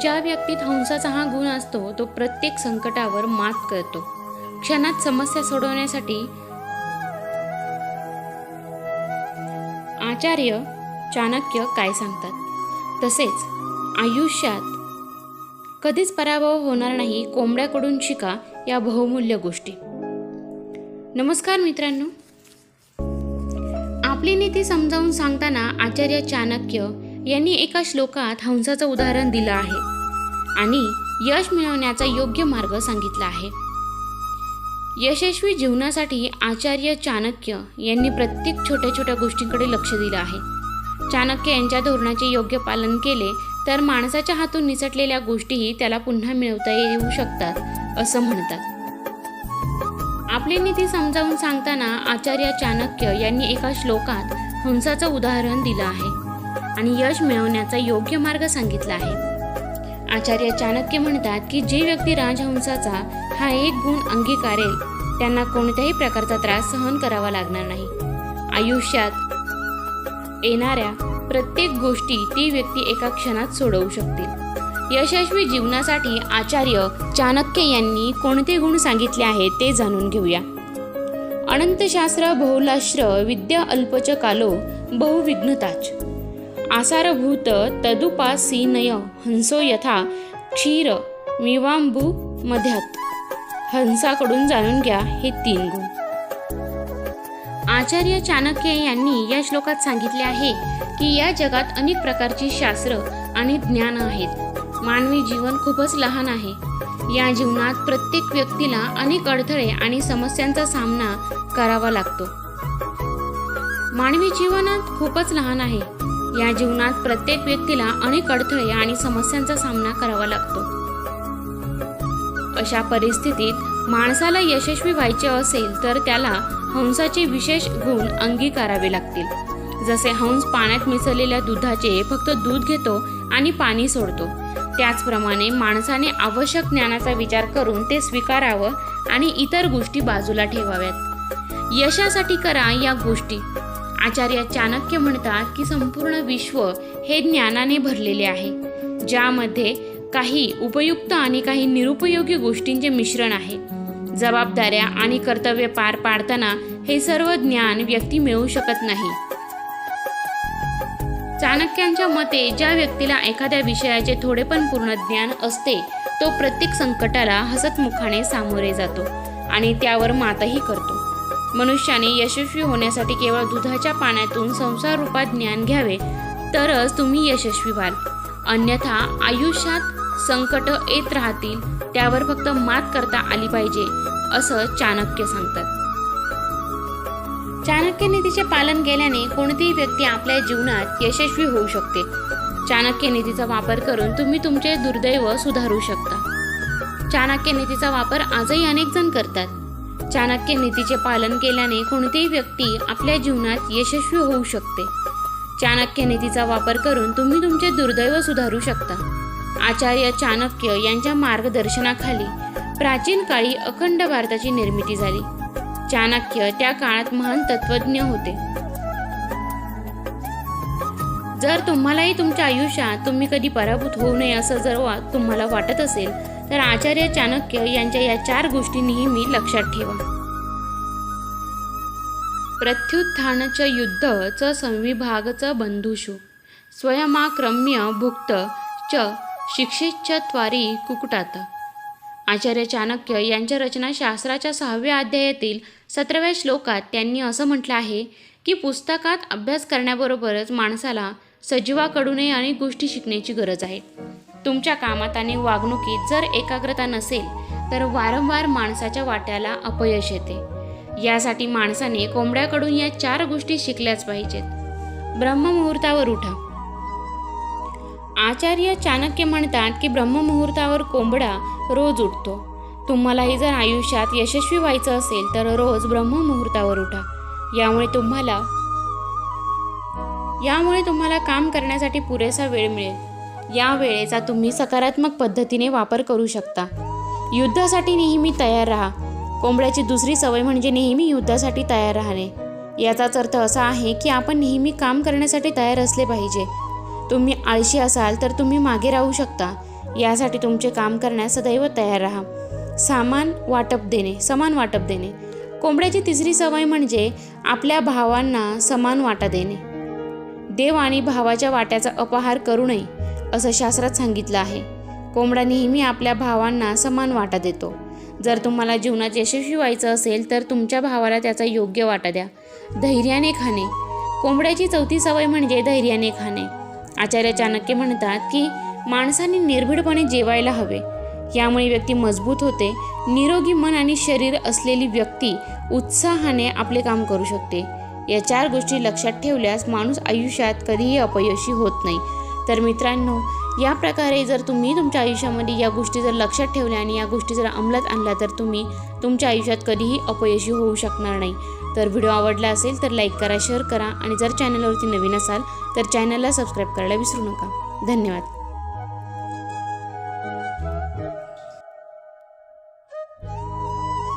ज्या व्यक्तीत हंसाचा हा गुण असतो तो प्रत्येक संकटावर मात करतो. क्षणात समस्या सोडवण्यासाठी आचार्य चाणक्य काय सांगतात? तसेच आयुष्यात कधीच पराभव होणार नाही कोंबड्याकडून शिका या बहुमूल्य गोष्टी. नमस्कार मित्रांनो. आपली नीती समजावून सांगताना आचार्य चाणक्य यांनी एका श्लोकात हंसाचं उदाहरण दिलं आहे आणि यश मिळवण्याचा योग्य मार्ग सांगितला आहे. यशस्वी जीवनासाठी आचार्य चाणक्य यांनी प्रत्येक छोट्या छोट्या गोष्टींकडे लक्ष दिलं आहे. चाणक्य यांच्या धोरणाचे योग्य पालन केले तर माणसाच्या हातून निसटलेल्या गोष्टीही त्याला पुन्हा मिळवता येऊ शकतात असं म्हणतात. आपली नीती समजावून सांगताना आचार्य चाणक्य यांनी एका श्लोकात हंसाचं उदाहरण दिलं आहे. आणि यश मिळवण्याचा योग्य मार्ग सांगितला आहे. आचार्य चाणक्य म्हणतात की जे व्यक्ती राजहंसाचा हा एक गुण अंगीकारेल त्यांना कोणत्याही प्रकारचा त्रास सहन करावा लागणार नाही. आयुष्यात येणाऱ्या प्रत्येक गोष्टी ती व्यक्ती एका क्षणात सोडवू शकतील. यशस्वी जीवनासाठी आचार्य चाणक्य यांनी कोणते गुण सांगितले आहेत ते जाणून घेऊया. अनंतशास्त्र बहुलाश्र विद्या अल्पच कालो बहुविघ्नताच. आसारभूत तदुपासीनय हंसो यथा क्षीर मिवांबू मध्यात. हंसाकडून जाणून घ्या हे तीन गुण. आचार्य चाणक्य यांनी या श्लोकात सांगितले आहे की या जगात अनेक प्रकारची शास्त्र आणि ज्ञान आहेत. मानवी जीवन खूपच लहान आहे. या जीवनात प्रत्येक व्यक्तीला अनेक अडथळे आणि समस्यांचा सामना करावा लागतो. मानवी जीवनात खूपच लहान आहे. या जीवनात प्रत्येक व्यक्तीला अनेक अडथळे आणि समस्यांचा सामना करावा लागतो. अशा परिस्थितीत माणसाला यशस्वी व्हायचे असेल तर त्याला हंसाचे विशेष गुण अंगीकारावे लागतील. जसे हंस पाण्यात मिसळलेल्या दुधाचे फक्त दूध घेतो आणि पाणी सोडतो. त्याचप्रमाणे माणसाने आवश्यक ज्ञानाचा विचार करून ते स्वीकारावं आणि इतर गोष्टी बाजूला ठेवाव्यात. यशासाठी करा या गोष्टी. आचार्य चाणक्य म्हणतात की संपूर्ण विश्व हे ज्ञानाने भरलेले आहे ज्यामध्ये काही उपयुक्त आणि काही निरुपयोगी गोष्टींचे मिश्रण आहे. जबाबदाऱ्या आणि कर्तव्य पार पाडताना हे सर्व ज्ञान व्यक्ती मिळवू शकत नाही. चाणक्यांच्या मते ज्या व्यक्तीला एखाद्या विषयाचे थोडे पण पूर्ण ज्ञान असते तो प्रत्येक संकटाला हसतमुखाने सामोरे जातो आणि त्यावर मातही करतो. मनुष्याने यशस्वी होण्यासाठी केवळ दुधाच्या पाण्यातून संसार रूपात ज्ञान घ्यावे तरच तुम्ही यशस्वी व्हाल. अन्यथा आयुष्यात संकट येत राहतील त्यावर फक्त मात करता आली पाहिजे असं चाणक्य सांगतात. चाणक्य नीतीचे पालन केल्याने कोणतीही व्यक्ती आपल्या जीवनात यशस्वी होऊ शकते. चाणक्य नीतीचा वापर करून तुम्ही तुमचे दुर्दैव सुधारू शकता. चाणक्य नीतीचा वापर आजही अनेक जण करतात. चाणक्य नीतीचे पालन केल्याने कोणतीही व्यक्ती आपल्या जीवनात यशस्वी होऊ शकते. चाणक्य नीतीचा वापर करून तुम्ही तुमचे दुर्दैव सुधारू शकता. आचार्य चाणक्य यांच्या मार्गदर्शनाखाली प्राचीन काळी अखंड भारताची निर्मिती झाली. चाणक्य त्या काळात महान तत्वज्ञ होते. जर तुम्हालाही तुमच्या आयुष्यात तुम्ही कधी पराभूत होऊ नये असं जर वा तुम्हाला वाटत असेल तर आचार्य चाणक्य यांच्या या चार गोष्टी नेहमी लक्षात ठेवा. प्रत्युत्थानच युद्ध च संविभागच बंधुषु. स्वयमाक्रम्य भुक्त च शिक्षित त्वारी कुकुटात. आचार्य चाणक्य यांच्या रचना शास्त्राच्या सहाव्या अध्यायातील सतराव्या श्लोकात त्यांनी असं म्हटलं आहे की पुस्तकात अभ्यास करण्याबरोबरच माणसाला सजीवाकडूनही अनेक गोष्टी शिकण्याची गरज आहे. तुमच्या कामात आणि वागणुकीत जर एकाग्रता नसेल तर वारंवार माणसाच्या वाट्याला अपयश येते. यासाठी माणसाने कोंबड्याकडून या चार गोष्टी शिकल्याच पाहिजेत. ब्रह्ममुहूर्तावर उठा. आचार्य चाणक्य म्हणतात की ब्रह्ममुहूर्तावर कोंबडा रोज उठतो. तुम्हालाही जर आयुष्यात यशस्वी व्हायचं असेल तर रोज ब्रह्ममुहूर्तावर उठा. यामुळे तुम्हाला यामुळे तुम्हाला काम करण्यासाठी पुरेसा वेळ मिळेल. या वेळेचा तुम्ही सकारात्मक पद्धतीने वापर करू शकता. युद्धासाठी नेहमी तयार राहा. कोंबड्याची दुसरी सवय म्हणजे नेहमी युद्धासाठी तयार राहणे. याचाच अर्थ असा आहे की आपण नेहमी काम करण्यासाठी तयार असले पाहिजे. तुम्ही आळशी असाल तर तुम्ही मागे राहू शकता. यासाठी तुमचे काम करण्यास सदैव तयार राहा. सामान वाटप देणे समान वाटप देणे. कोंबड्याची तिसरी सवय म्हणजे आपल्या भावांना समान वाटा देणे. देव आणि भावाच्या वाट्याचा अपहार करू नये. असं शास्त्रात सांगितलं आहे. कोंबडा नेहमी आपल्या भावांना समान वाटा देतो. जर तुम्हाला जीवनात यशस्वी व्हायचं असेल तर तुमच्या भावाला त्याचा योग्य वाटा द्या. धैर्याने खाणे. कोंबड्याची चौथी सवय म्हणजे धैर्याने खाणे. आचार्य चाणक्य म्हणतात की माणसाने निर्भीडपणे जेवायला हवे. यामुळे व्यक्ती मजबूत होते निरोगी मन आणि शरीर असलेली व्यक्ती उत्साहाने आपले काम करू शकते. या चार गोष्टी लक्षात ठेवल्यास माणूस आयुष्यात कधीही अपयशी होत नाही. तर मित्रांनो या प्रकारे जर तुम्ही तुमच्या आयुष्यामध्ये या गोष्टी जर लक्षात ठेवल्या आणि या गोष्टी जर अंमलात आणल्या तर तुम्ही तुमच्या आयुष्यात कधीही अपयशी होऊ शकणार नाही. तर व्हिडिओ आवडला असेल तर लाईक करा शेअर करा आणि जर चॅनलवरती नवीन असाल तर चॅनलला सबस्क्राईब करायला विसरू नका. धन्यवाद.